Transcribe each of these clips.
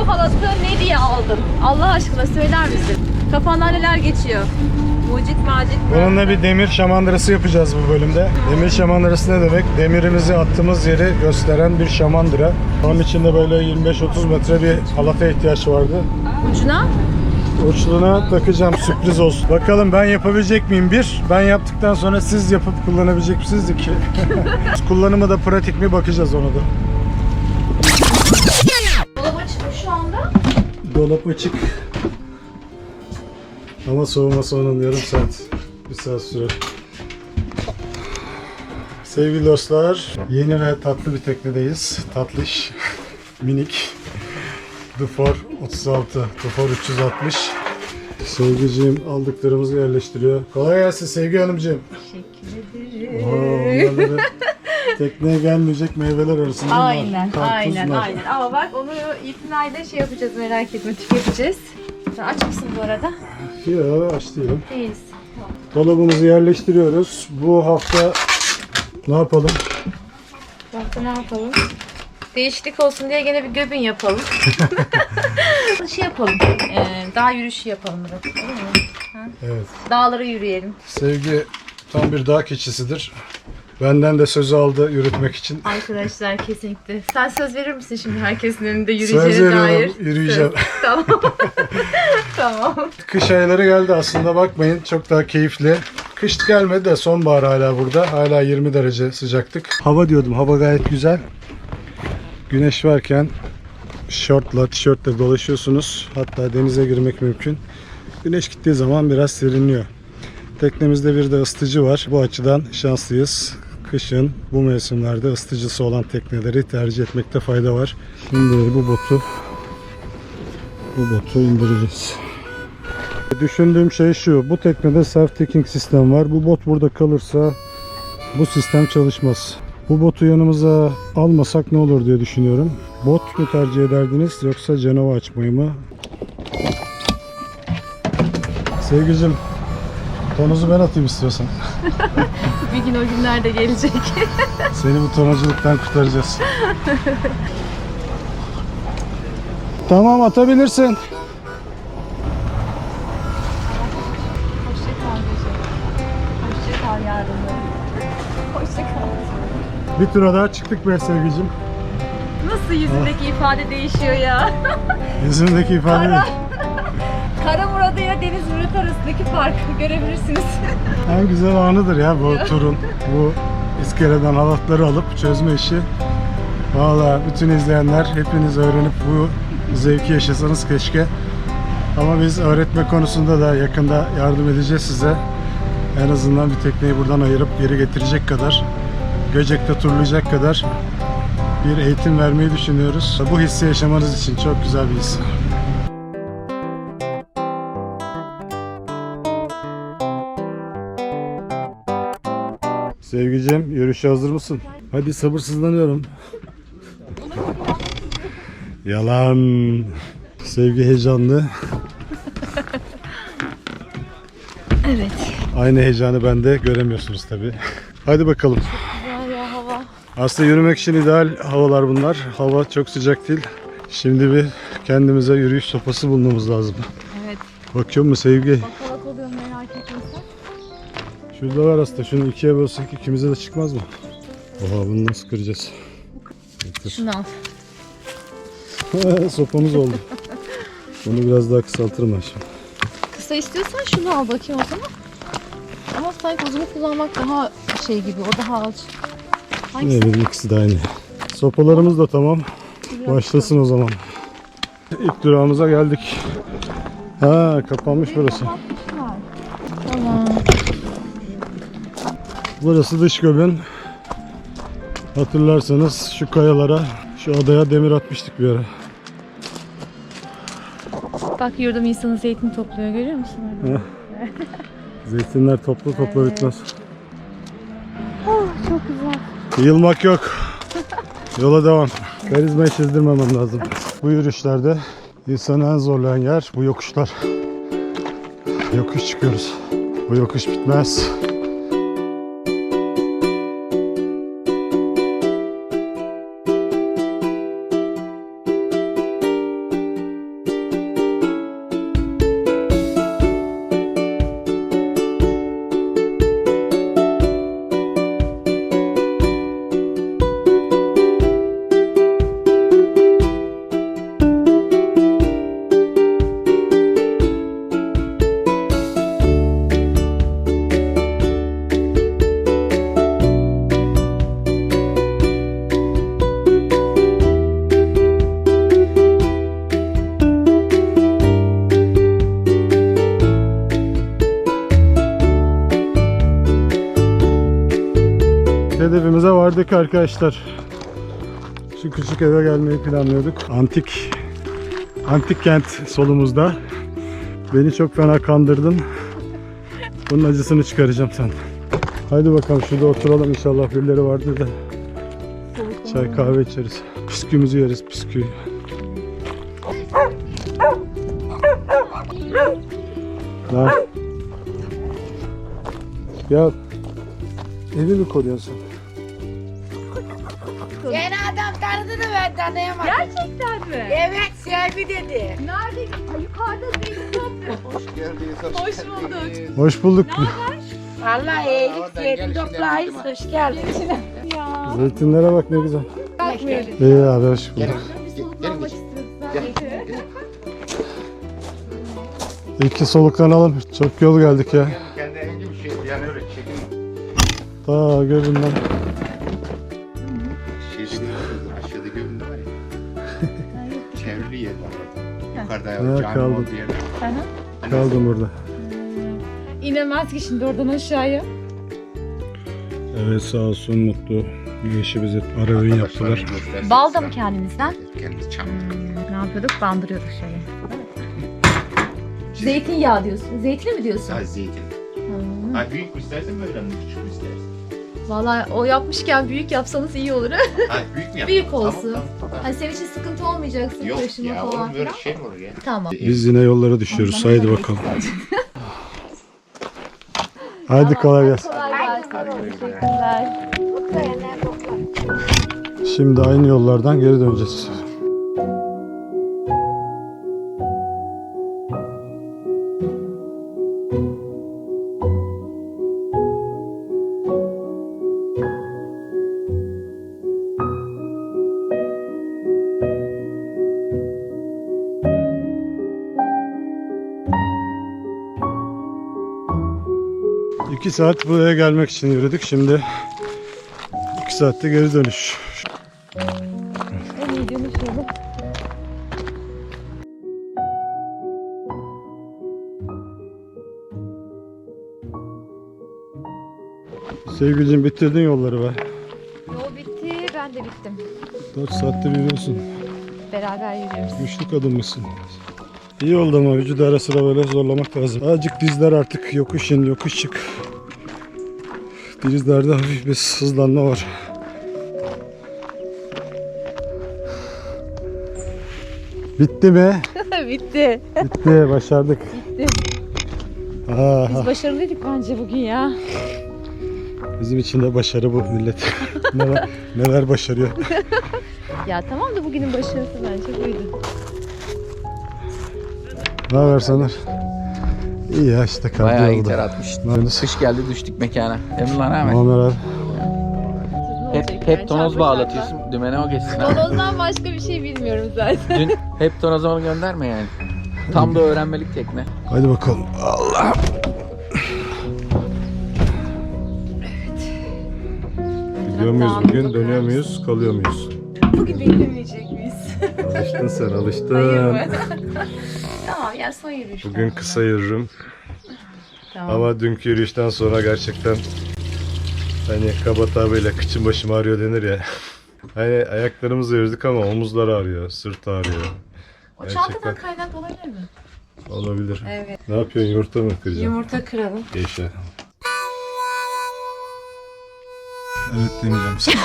bu halatı ne diye aldın? Allah aşkına söyler misin? Kafandan neler geçiyor? Mucit macit? Bununla bir demir şamandırası yapacağız bu bölümde. Demir şamandırası ne demek? Demirimizi attığımız yeri gösteren bir şamandıra. Onun için de böyle 25-30 metre bir halata ihtiyaç vardı. Ucuna? Uçluğuna takacağım sürpriz olsun. Bakalım ben yapabilecek miyim? Bir, ben yaptıktan sonra siz yapıp kullanabilecek misiniz? İki. Kullanımı da pratik mi bakacağız onu da. Dolap açık. Ama soğuması onun yarım saat, bir saat sürer. Sevgili dostlar, yeni ve tatlı bir teknedeyiz. Tatlış, minik. Dufor 36, Dufor 360. Sevgiciğim aldıklarımızı yerleştiriyor. Kolay gelsin Sevgi Hanımcığım. Teşekkür ederim. Oo, onları tekneye gelmeyecek meyveler arasında. Aynen, Karpuz, aynen, aynen. Ama bak onu itinayla şey yapacağız merak etme, tüketeceğiz. Sen aç mısın bu arada? Yok, aç değilim. Değiliz. Dolabımızı yerleştiriyoruz. Bu hafta ne yapalım? Bu hafta ne yapalım? Değişiklik olsun diye gene bir göbün yapalım. şey yapalım, ee, dağ yürüyüşü yapalım biraz. Değil mi? Evet. Dağlara yürüyelim. Sevgi tam bir dağ keçisidir. Benden de sözü aldı yürütmek için. Arkadaşlar kesinlikle. Sen söz verir misin şimdi herkesin önünde Söz yürüyeceğine dair? veriyorum, yürüyeceğim. Söz. Tamam. tamam. Kış ayları geldi aslında bakmayın çok daha keyifli. Kış gelmedi de sonbahar hala burada. Hala 20 derece sıcaklık. Hava diyordum hava gayet güzel. Güneş varken şortla, tişörtle dolaşıyorsunuz. Hatta denize girmek mümkün. Güneş gittiği zaman biraz serinliyor. Teknemizde bir de ısıtıcı var. Bu açıdan şanslıyız. Kışın bu mevsimlerde ısıtıcısı olan tekneleri tercih etmekte fayda var. Şimdi bu botu bu botu indireceğiz. Düşündüğüm şey şu. Bu teknede self taking sistem var. Bu bot burada kalırsa bu sistem çalışmaz. Bu botu yanımıza almasak ne olur diye düşünüyorum. Bot mu tercih ederdiniz yoksa Cenova açmayı mı? Sevgicim tonuzu ben atayım istiyorsan. Bir gün o günler de gelecek. Seni bu tonacılıktan kurtaracağız. tamam atabilirsin. Bir tura daha çıktık be sevgicim. Nasıl yüzündeki ifade değişiyor ya? Yüzündeki ifade Kara. Kara Murat'ı ya Deniz Murat arasındaki farkı görebilirsiniz. en güzel anıdır ya bu turun. Bu iskeleden halatları alıp çözme işi. Valla bütün izleyenler hepiniz öğrenip bu zevki yaşasanız keşke. Ama biz öğretme konusunda da yakında yardım edeceğiz size. En azından bir tekneyi buradan ayırıp geri getirecek kadar, Göcek'te turlayacak kadar bir eğitim vermeyi düşünüyoruz. Bu hissi yaşamanız için çok güzel bir his. Sevgicim yürüyüşe hazır mısın? Hadi sabırsızlanıyorum. Yalan. Sevgi heyecanlı. Evet. Aynı heyecanı bende göremiyorsunuz tabi. Hadi bakalım. Güzel ya hava. Aslında yürümek için ideal havalar bunlar. Hava çok sıcak değil. Şimdi bir kendimize yürüyüş sopası bulmamız lazım. Evet. Bakıyor mu Sevgi? Bakalak oluyor merak etme. Şurada var aslında. Şunu ikiye bölsek ikimize de çıkmaz mı? Oha bunu nasıl kıracağız? Şunu al. Sopamız oldu. Bunu biraz daha kısaltırım ben şimdi. Kısa istiyorsan şunu al bakayım o zaman. Ama sanki uzunu kullanmak daha şey gibi, o daha alç. Hangisi? Ne bileyim ikisi de aynı. Sopalarımız da tamam. Başlasın o zaman. İlk durağımıza geldik. Ha kapanmış burası. Burası dış göbün. Hatırlarsanız şu kayalara, şu adaya demir atmıştık bir ara. Bak yurdum insanı zeytin topluyor görüyor musun? orada? Zeytinler topla topla bitmez. Oh, çok güzel. Yılmak yok. Yola devam. Karizmayı çizdirmemem lazım. Bu yürüyüşlerde insanı en zorlayan yer bu yokuşlar. Yokuş çıkıyoruz. Bu yokuş bitmez. Hedefimize vardık arkadaşlar. Şu küçük eve gelmeyi planlıyorduk. Antik Antik kent solumuzda. Beni çok fena kandırdın. Bunun acısını çıkaracağım sen. Haydi bakalım şurada oturalım inşallah birileri vardır da. Çay kahve içeriz. Püskümüzü yeriz püsküyü. Lan. Ya evi mi koruyorsun sen? Da ben tanıyamadım. Gerçekten mi? Evet Selvi dedi. Nerede? Yukarıda zeytin topluyor. Hoş bulduk. Hoş bulduk. Vallahi iyilik zeytin toplayız. Hoş geldin. Ya. Zeytinlere bak ne güzel. Bakmıyorum. İyi abi hoş bulduk. İyi ki soluklanalım. Çok yol geldik ya. Kendi evinde bir şey yani öyle çekim. Ta göründen. Yukarıda Ha, ya, cami kaldım. olduğu yer. Kaldım burada. İnemez ki şimdi oradan aşağıya. Evet sağ olsun mutlu. Eşi bize ara öğün yaptılar. Bal da mı kendinizden? Kendi çam. Ne yapıyorduk? Bandırıyorduk şeyi. Zeytinyağı diyorsun. Zeytini mi diyorsun? Sadece zeytin. Hmm. Ha büyük mü istersen böyle mi küçük mü istersen? Vallahi o yapmışken büyük yapsanız iyi olur. Ha büyük mü yapalım? Büyük olsun. Tamam, tamam, tamam. hani senin için sıkıntı olmayacaksın Yok taşıma ya falan oğlum böyle filan. şey mi olur ya? Tamam. Biz yine yollara düşüyoruz. Haydi bakalım. Haydi kolay gelsin. Kolay gelsin. Teşekkürler. Şimdi aynı yollardan geri döneceğiz. İki saat buraya gelmek için yürüdük. Şimdi iki saatte geri dönüş. En iyi dönüş yolu. Sevgilim bitirdin yolları be. Yol bitti, ben de bittim. 4 saattir yürüyorsun. Beraber yürüyoruz. Güçlü kadın mısın? İyi oldu ama vücudu ara sıra böyle zorlamak lazım. Azıcık dizler artık yokuş in yokuş çık. Dizlerde hafif bir sızlanma var. Bitti mi? bitti. Bitti, başardık. Aha, Biz başarılıydık bence bugün ya. bizim için de başarı bu millet. neler, neler başarıyor. Ya tamam da bugünün başarısı bence buydu. Ne haber Soner? İyi ya işte kaldı Bayağı iyi yolda. ter atmış. Ne yapıyorsun? Kış geldi düştük mekana. Emin lan hemen. Muammer abi. Hep, hep tonoz bağlatıyorsun. Dümene o geçsin. ha. Tonozdan başka bir şey bilmiyorum zaten. Dün hep tonoza onu gönderme yani. Tam da öğrenmelik tekne. Hadi bakalım. Allah. Gidiyor muyuz bugün? Dönüyor muyuz? Kalıyor muyuz? Bugün beklemeyecek miyiz? Alıştın sen, alıştın. Yani son yürüyüş. Bugün kısa yürürüm. Tamam. Ama dünkü yürüyüşten sonra gerçekten hani kaba tabirle kıçım başım ağrıyor denir ya. Hani ayaklarımızla yürüdük ama omuzlar ağrıyor, sırt ağrıyor. o gerçekten. çantadan kaynak olabilir mi? Olabilir. Evet. Ne yapıyorsun? Yumurta mı kıracaksın? Yumurta kıralım. Yaşa. Evet demeyeceğim sana.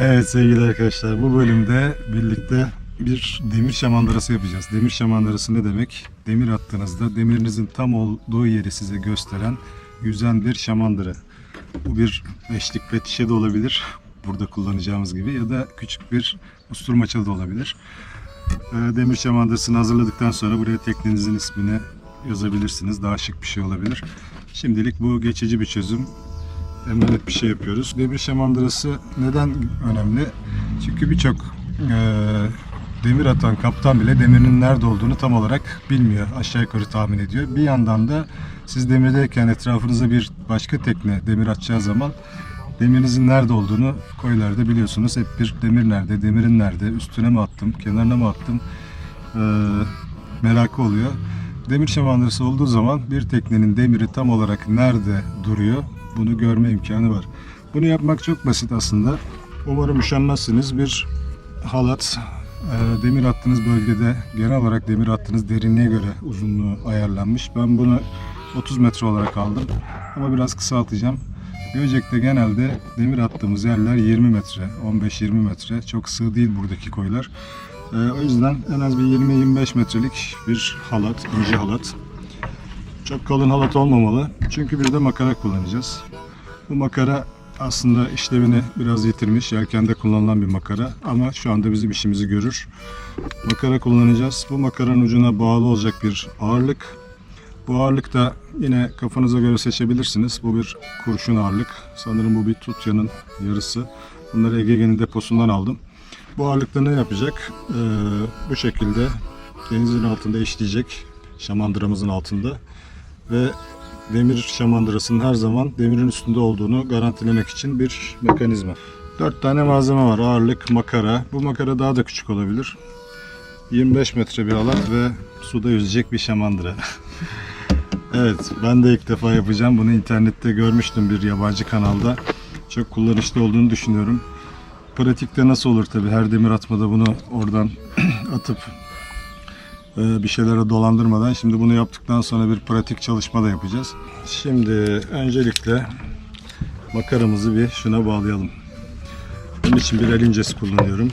evet sevgili arkadaşlar bu bölümde birlikte bir demir şamandırası yapacağız. Demir şamandırası ne demek? Demir attığınızda demirinizin tam olduğu yeri size gösteren yüzen bir şamandıra. Bu bir beşlik pet de olabilir. Burada kullanacağımız gibi ya da küçük bir usturmaça da olabilir. Ee, Demir şamandırasını hazırladıktan sonra buraya teknenizin ismini yazabilirsiniz. Daha şık bir şey olabilir. Şimdilik bu geçici bir çözüm. Emanet bir şey yapıyoruz. Demir şamandırası neden önemli? Çünkü birçok eee, demir atan kaptan bile demirinin nerede olduğunu tam olarak bilmiyor. Aşağı yukarı tahmin ediyor. Bir yandan da siz demirdeyken etrafınıza bir başka tekne demir atacağı zaman demirinizin nerede olduğunu koylarda biliyorsunuz. Hep bir demir nerede, demirin nerede, üstüne mi attım, kenarına mı attım eee, merakı oluyor. Demir şamandırası olduğu zaman bir teknenin demiri tam olarak nerede duruyor bunu görme imkanı var. Bunu yapmak çok basit aslında. Umarım üşenmezsiniz. Bir halat demir attığınız bölgede genel olarak demir attığınız derinliğe göre uzunluğu ayarlanmış. Ben bunu 30 metre olarak aldım ama biraz kısaltacağım. Göcek'te genelde demir attığımız yerler 20 metre, 15-20 metre. Çok sığ değil buradaki koylar. E, o yüzden en az bir 20-25 metrelik bir halat, ince halat. Çok kalın halat olmamalı. Çünkü bir de makara kullanacağız. Bu makara aslında işlevini biraz yitirmiş. Yelkende kullanılan bir makara ama şu anda bizim işimizi görür. Makara kullanacağız. Bu makaranın ucuna bağlı olacak bir ağırlık. Bu ağırlık da yine kafanıza göre seçebilirsiniz. Bu bir kurşun ağırlık. Sanırım bu bir tutyanın yarısı. Bunları Ege'nin deposundan aldım. Bu ağırlıkta ne yapacak? Ee, bu şekilde denizin altında işleyecek. Şamandıramızın altında. Ve demir şamandırasının her zaman demirin üstünde olduğunu garantilemek için bir mekanizma. 4 tane malzeme var. Ağırlık, makara. Bu makara daha da küçük olabilir. 25 metre bir halat ve suda yüzecek bir şamandıra. evet, ben de ilk defa yapacağım. Bunu internette görmüştüm bir yabancı kanalda. Çok kullanışlı olduğunu düşünüyorum. Pratikte nasıl olur tabi her demir atmada bunu oradan atıp bir şeylere dolandırmadan şimdi bunu yaptıktan sonra bir pratik çalışma da yapacağız. Şimdi öncelikle makaramızı bir şuna bağlayalım. Bunun için bir el incesi kullanıyorum.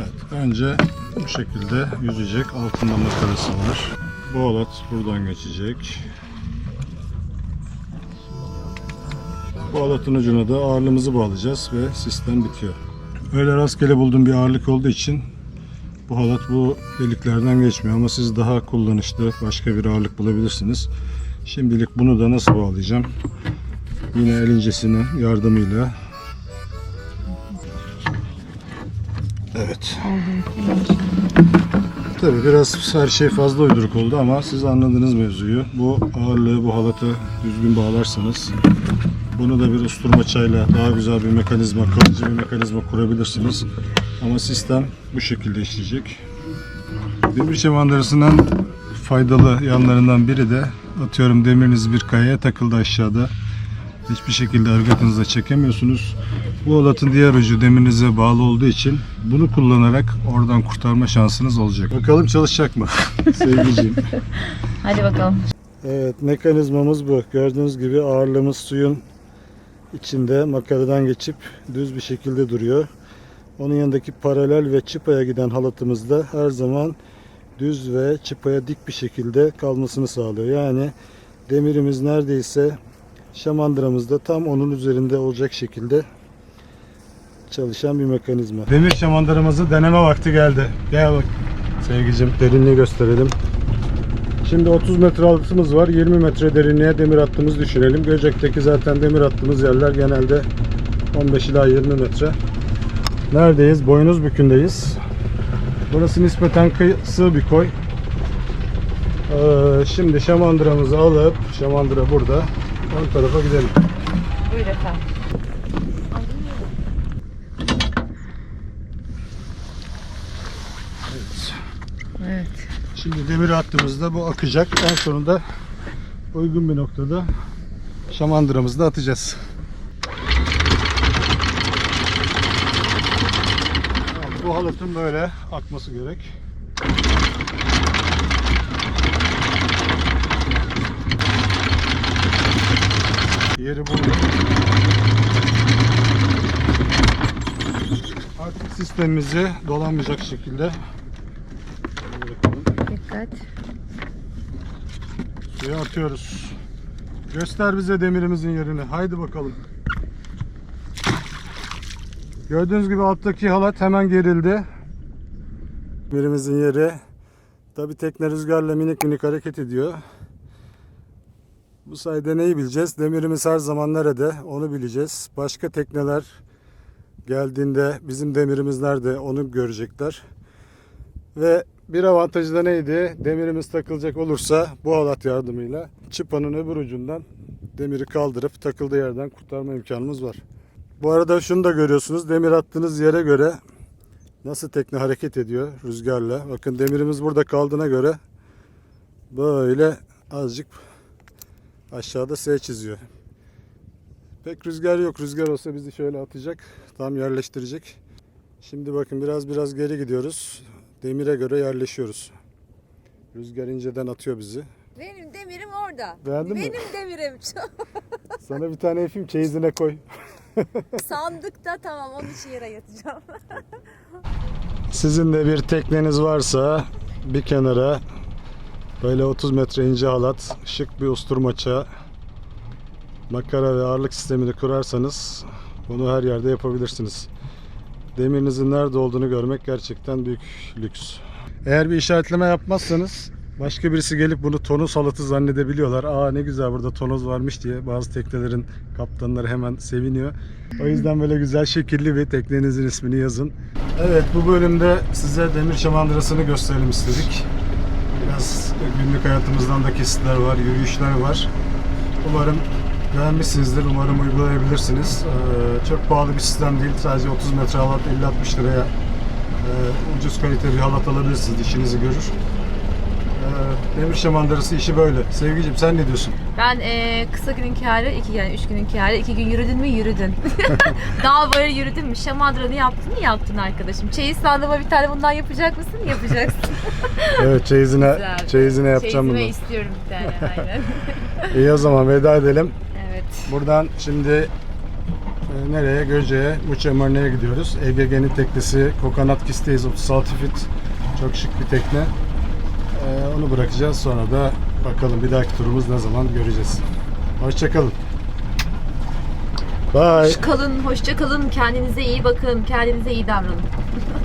Evet, önce bu şekilde yüzecek altında makarası var. Bu halat buradan geçecek. Bu halatın ucuna da ağırlığımızı bağlayacağız ve sistem bitiyor. Öyle rastgele bulduğum bir ağırlık olduğu için bu halat bu deliklerden geçmiyor ama siz daha kullanışlı başka bir ağırlık bulabilirsiniz. Şimdilik bunu da nasıl bağlayacağım? Yine el incesinin yardımıyla. Evet. Tabi biraz her şey fazla uyduruk oldu ama siz anladınız mevzuyu. Bu ağırlığı bu halatı düzgün bağlarsanız bunu da bir usturmaçayla daha güzel bir mekanizma, kalıcı bir mekanizma kurabilirsiniz. Ama sistem bu şekilde işleyecek. Demir şemandırasının faydalı yanlarından biri de atıyorum demiriniz bir kayaya takıldı aşağıda. Hiçbir şekilde ırgatınızla çekemiyorsunuz. Bu halatın diğer ucu demirinize bağlı olduğu için bunu kullanarak oradan kurtarma şansınız olacak. Bakalım çalışacak mı sevgiciğim? Hadi bakalım. Evet mekanizmamız bu. Gördüğünüz gibi ağırlığımız suyun içinde makaradan geçip düz bir şekilde duruyor. Onun yanındaki paralel ve çıpaya giden halatımız da her zaman düz ve çıpaya dik bir şekilde kalmasını sağlıyor. Yani demirimiz neredeyse şamandıramızda tam onun üzerinde olacak şekilde çalışan bir mekanizma. Demir şamandıramızı deneme vakti geldi. Gel bak sevgicim derinliği gösterelim. Şimdi 30 metre altımız var. 20 metre derinliğe demir attığımız düşünelim. Göcek'teki zaten demir attığımız yerler genelde 15 ila 20 metre. Neredeyiz? Boynuzbükü'ndeyiz. Burası nispeten sığ bir koy. Ee, şimdi şamandıramızı alıp, şamandıra burada, ön tarafa gidelim. Buyur efendim. Evet. Şimdi demir attığımızda bu akacak. En sonunda uygun bir noktada şamandıramızı da atacağız. Tamam, Bu halatın böyle akması gerek. Yeri buldu. Artık sistemimizi dolanmayacak şekilde. Dikkat. Suya atıyoruz. Göster bize demirimizin yerini. Haydi bakalım. Gördüğünüz gibi alttaki halat hemen gerildi. Demirimizin yeri. Tabi tekne rüzgarla minik minik hareket ediyor. Bu sayede neyi bileceğiz? Demirimiz her zaman nerede? Onu bileceğiz. Başka tekneler geldiğinde bizim demirimiz nerede? Onu görecekler. Ve bir avantajı da neydi? Demirimiz takılacak olursa bu halat yardımıyla çıpanın öbür ucundan demiri kaldırıp takıldığı yerden kurtarma imkanımız var. Bu arada şunu da görüyorsunuz. Demir attığınız yere göre nasıl tekne hareket ediyor rüzgarla. Bakın demirimiz burada kaldığına göre böyle azıcık aşağıda S çiziyor. Pek rüzgar yok. Rüzgar olsa bizi şöyle atacak. Tam yerleştirecek. Şimdi bakın biraz biraz geri gidiyoruz. Demire göre yerleşiyoruz. Rüzgar inceden atıyor bizi. Benim demirim orada. Beğendin mi? Benim demirim. Sana bir tane yapayım çeyizine koy. Sandıkta tamam onu için yere yatacağım. Sizin de bir tekneniz varsa bir kenara böyle 30 metre ince halat, şık bir usturmaça, makara ve ağırlık sistemini kurarsanız bunu her yerde yapabilirsiniz. Demirinizin nerede olduğunu görmek gerçekten büyük lüks. Eğer bir işaretleme yapmazsanız başka birisi gelip bunu tonoz halatı zannedebiliyorlar. Aa ne güzel burada tonoz varmış diye bazı teknelerin kaptanları hemen seviniyor. O yüzden böyle güzel şekilli bir teknenizin ismini yazın. Evet bu bölümde size demir şamandırasını gösterelim istedik. Biraz günlük hayatımızdan da kesitler var, yürüyüşler var. Umarım beğenmişsinizdir, umarım uygulayabilirsiniz. Ee, çok pahalı bir sistem değil, sadece 30 metre halat 50-60 liraya e, ucuz kalite bir halat alabilirsiniz, işinizi görür. Demir şamandırası işi böyle. Sevgicim sen ne diyorsun? Ben eee, kısa günün kârı, iki yani üç günün kârı. iki gün yürüdün mü yürüdün. Daha böyle yürüdün mü? Şamandıranı yaptın mı yaptın arkadaşım. Çeyiz sandığıma bir tane bundan yapacak mısın? Yapacaksın. Evet çeyizine, Güzel. çeyizine yapacağım Çeyizime bunu. istiyorum bir tane aynen. İyi o zaman veda edelim. evet. Buradan şimdi e, nereye? Göce'ye, Muçe Marine'ye gidiyoruz. EGG'nin teknesi Kokonat Kisteyiz 36 fit. Çok şık bir tekne. E, onu bırakacağız. Sonra da bakalım bir dahaki turumuz ne zaman göreceğiz. Hoşçakalın. Bye. Kalın, hoşça kalın. Kendinize iyi bakın. Kendinize iyi davranın.